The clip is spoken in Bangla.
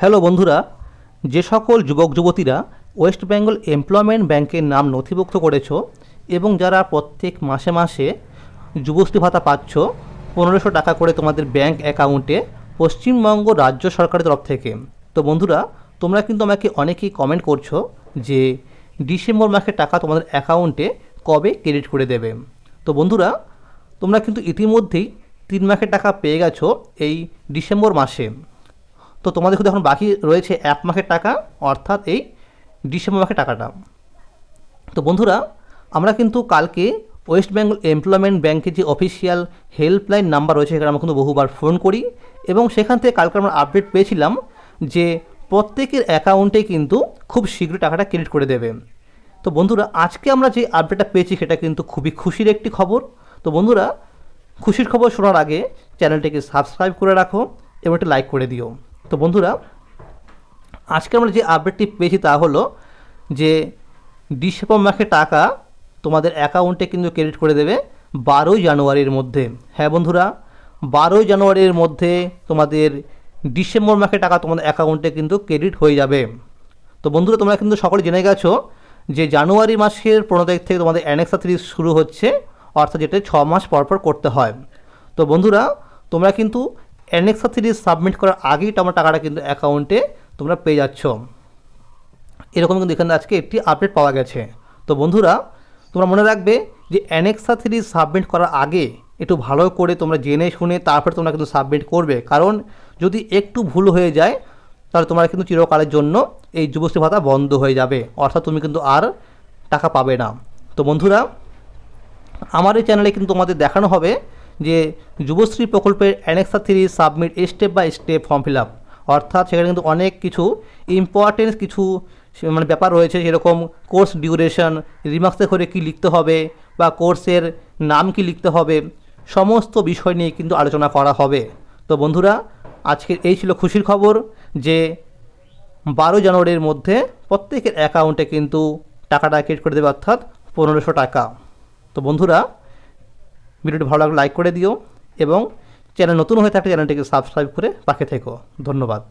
হ্যালো বন্ধুরা, যে সকল যুবক যুবতীরা ওয়েস্ট বেঙ্গল এমপ্লয়মেন্ট ব্যাংকের নাম নথিভুক্ত করেছ এবং যারা প্রত্যেক মাসে মাসে যুবশ্রী ভাতা পাচ্ছ, পনেরোশো টাকা করে তোমাদের ব্যাংক অ্যাকাউন্টে পশ্চিমবঙ্গ রাজ্য সরকারের তরফ থেকে। তো বন্ধুরা, তোমরা কিন্তু আমাকে অনেকেই কমেন্ট করছ যে ডিসেম্বর মাসের টাকা তোমাদের অ্যাকাউন্টে কবে ক্রেডিট করে দেবে। তো বন্ধুরা, তোমরা কিন্তু ইতিমধ্যেই তিন মাসের টাকা পেয়ে গেছো এই ডিসেম্বর মাসে। তো তোমাদের এখন বাকি রয়েছে এক মাসের টাকা, অর্থাৎ এই ডিসেম্বর মাসের টাকাটা। তো বন্ধুরা, আমরা কিন্তু কালকে ওয়েস্ট বেঙ্গল এমপ্লয়মেন্ট ব্যাংকের যে অফিসিয়াল হেল্পলাইন নাম্বার রয়েছে, সেখানে আমরা কিন্তু বহুবার ফোন করি এবং সেখান থেকে কালকে আমরা আপডেট পেয়েছিলাম যে প্রত্যেকের অ্যাকাউন্টে কিন্তু খুব শীঘ্রই টাকাটা ক্রেডিট করে দেবে। তো বন্ধুরা, আজকে আমরা যে আপডেটটা পেয়েছি, সেটা কিন্তু খুবই খুশির একটি খবর। তো বন্ধুরা, খুশির খবর শোনার আগে চ্যানেলটিকে সাবস্ক্রাইব করে রাখো এবং একটা লাইক করে দিও। তো বন্ধুরা, আজকে আমরা যে আপডেটটি পেয়েছি তা হলো যে ডিসেম্বর মাসে টাকা তোমাদের অ্যাকাউন্টে কিন্তু ক্রেডিট করে দেবে বারোই জানুয়ারির মধ্যে। হ্যাঁ বন্ধুরা, বারোই জানুয়ারির মধ্যে তোমাদের ডিসেম্বর মাসে টাকা তোমাদের অ্যাকাউন্টে কিন্তু ক্রেডিট হয়ে যাবে। তো বন্ধুরা, তোমরা কিন্তু সকলে জেনে গেছো যে জানুয়ারি মাসের পনেরো তারিখ থেকে তোমাদের অ্যানেক্সা থ্রি শুরু হচ্ছে, অর্থাৎ যেটা ছ মাস পর পর করতে হয়। তো বন্ধুরা, তোমরা কিন্তু অ্যানেক্সা থ্রি সাবমিট করার আগেই তোমার টাকাটা কিন্তু অ্যাকাউন্টে তোমরা পেয়ে যাচ্ছ। এরকম কিন্তু এখানে আজকে একটি আপডেট পাওয়া গেছে। তো বন্ধুরা, তোমরা মনে রাখবে যে অ্যানেক্সা থ্রি সাবমিট করার আগে একটু ভালো করে তোমরা জেনে শুনে তারপর তোমরা কিন্তু সাবমিট করবে। কারণ যদি একটু ভুল হয়ে যায়, তাহলে তোমরা কিন্তু চিরকালের জন্য এই যুবশ্রী ভাতা বন্ধ হয়ে যাবে। অর্থাৎ তুমি কিন্তু আর টাকা পাবে না। তো বন্ধুরা, আমার এই চ্যানেলে কিন্তু তোমাদের দেখানো হবে যে যুবশ্রী প্রকল্পের annexure three submit step by step form fill up. অর্থাৎ সেখানে কিন্তু অনেক কিছু ইম্পর্টেন্স কিছু মানে ব্যাপার রয়েছে যেরকম কোর্স ডিউরেশন রিমার্কসে করে কী লিখতে হবে বা কোর্সের নাম কি লিখতে হবে, সমস্ত বিষয় নিয়ে কিন্তু আলোচনা করা হবে। তো বন্ধুরা, আজকের এই ছিল খুশির খবর যে বারো জানুয়ারির মধ্যে প্রত্যেকের অ্যাকাউন্টে কিন্তু টাকাটা ক্রেডিট করে দেবে, অর্থাৎ পনেরোশো টাকা। তো বন্ধুরা ভিডিওটি ভালো লাগলে লাইক করে দিও এবং চ্যানেল নতুন হয়ে থাকলে চ্যানেলটিকে সাবস্ক্রাইব করে পাখে থেকো। ধন্যবাদ।